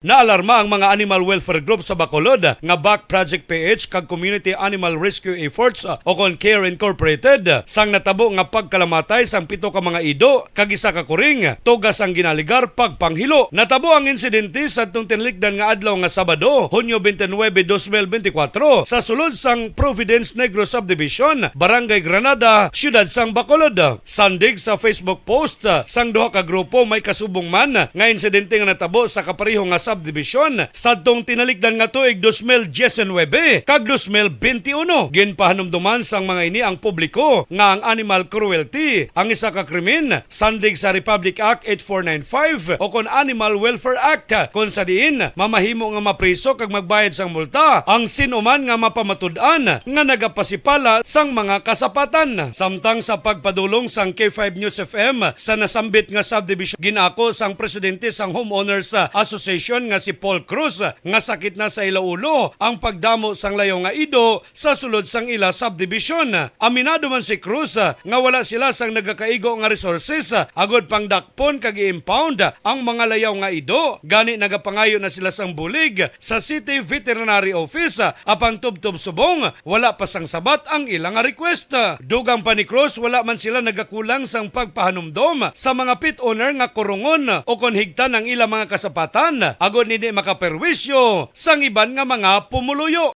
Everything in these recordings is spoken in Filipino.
Naalarma ang mga animal welfare group sa Bacolod nga Back Project PH kag Community Animal Rescue Efforts o kon Care Incorporated sang natabo nga pagkalamatay sang pito ka mga ido kag isa ka kuring tugas ang ginaligar pagpanghilo. Natabo ang insidente sa atong tinlikdan nga adlaw nga Sabado, Hunyo 29, 2024 sa sulod sang Providence Negro Subdivision, Barangay Granada, Siyudad sang Bacolod. Sandig sa Facebook post sang duha ka grupo may kasubong man nga insidente nga natabo sa kapareho nga subdivision. Sadtong tinalikdan nga tuig 2019 kag 2021 ginpahanumduman sang mga ini ang publiko nga ang animal cruelty. Ang isa ka krimen sandig sa Republic Act 8495 o kon Animal Welfare Act kung sa diin mamahimo nga mapriso kag magbayad sang multa. Ang sinuman nga mapamatud-an nga nagapasipala sang mga kasapatan. Samtang sa pagpadulong sang K5 News FM sa nasambit nga subdivision ginako sang presidente sang Homeowners Association nga si Paul Cruz nga sakit na sa ilaulo ang pagdamo sang layo nga ido sa sulod sang ila subdivision. Aminado man si Cruz nga wala sila sang nagakaigo nga resources agod pang dakpon kag i-impound ang mga layaw nga ido. Gani nagapangayo na sila sang bulig sa City Veterinary Office apang tubtob subong wala pa sang sabat ang ilang request. Dugang pa ni Cruz wala man sila nagakulang sang pagpahanumdom sa mga pit owner nga kurungon o konhigtan ang ilang mga kasapatan agod nini makaperwisyo sang iban nga mga pumuluyo.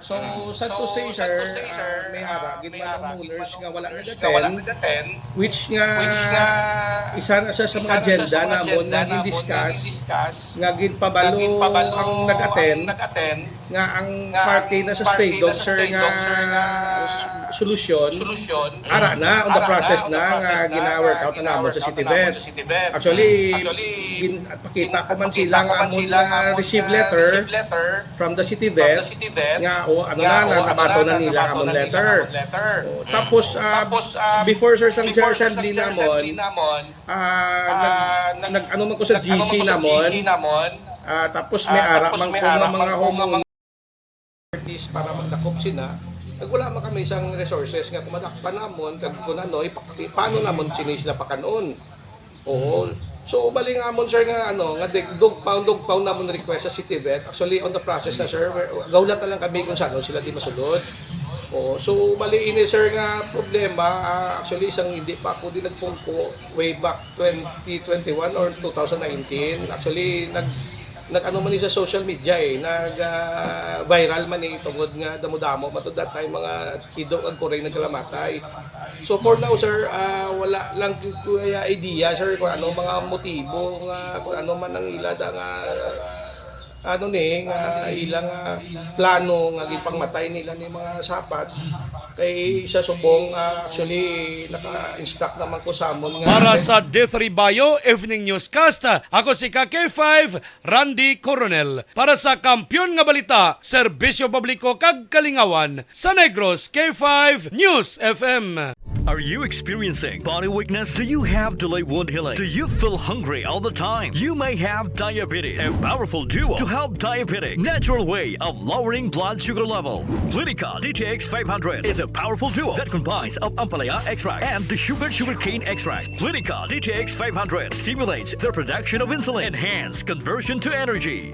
So, sad to say, sad sir, to say, sir, ah, may ah, ginawa hara, ng Mullers nga wala nag-attend, which nga, which nga isa na siya sa mga agenda namon nga discuss discuss nga ginpabalo ang nag-attend. nag-attend nga ang nga party na stray dog sir nga nga solusyon ara na on the process na nga gina-work out nga na namon sa City Vet actually gin, pakita ko man sila nga amon sila nga nga receive nga letter from the City Vet. nga o ano nga, na o, na ano nabato na nila nabato amon na nila letter. amon letter. O, tapos ah, ah, before sir sang Assembly Chair namon ah nag, ano man ko sa GC namon. ah, tapos may ara man ko nga mga ko homeowners para magdakop sila Nag wala man kami isang resources nga kumadakpan namon kag kun ano paano namon sini sila pakanon oo. So bali nga amon sir nga ano nga dog pound dog pound namon request sa City Vet. Actually on the process na sir gawlat na lang kami kung saan sila di masulod Oo, so bali ini sir nga problema ah, actually isang hindi pa ako din nagpungko way back 2021 or 2019 actually nag nag ano man sa social media eh nag ah, viral man ni tungod nga damo-damo matud that mga ido ag kuray nagkalamatay so for now sir ah, wala lang kaya idea sir kung ano mga motibo nga kung ano man ang ila nga ano ni nga ilang ah, plano nga gipangmatay nila ni mga sapat kay sa subong ah, actually naka-instruct naman ko sa amon nga Para sa D3 Bio Evening Newscast, ako si KK5 Randy Coronel. Para sa Kampyon nga Balita, Serbisyo Publiko kag Kalingawan, sa Negros K5 News FM. Are you experiencing body weakness? Do you have delayed wound healing? Do you feel hungry all the time? You may have diabetes. A powerful duo to help diabetic. Natural way of lowering blood sugar level. Clinica DTX 500 is a powerful duo that combines of ampalaya extract and the sugar sugarcane extract. Clinica DTX 500 stimulates the production of insulin, enhance conversion to energy.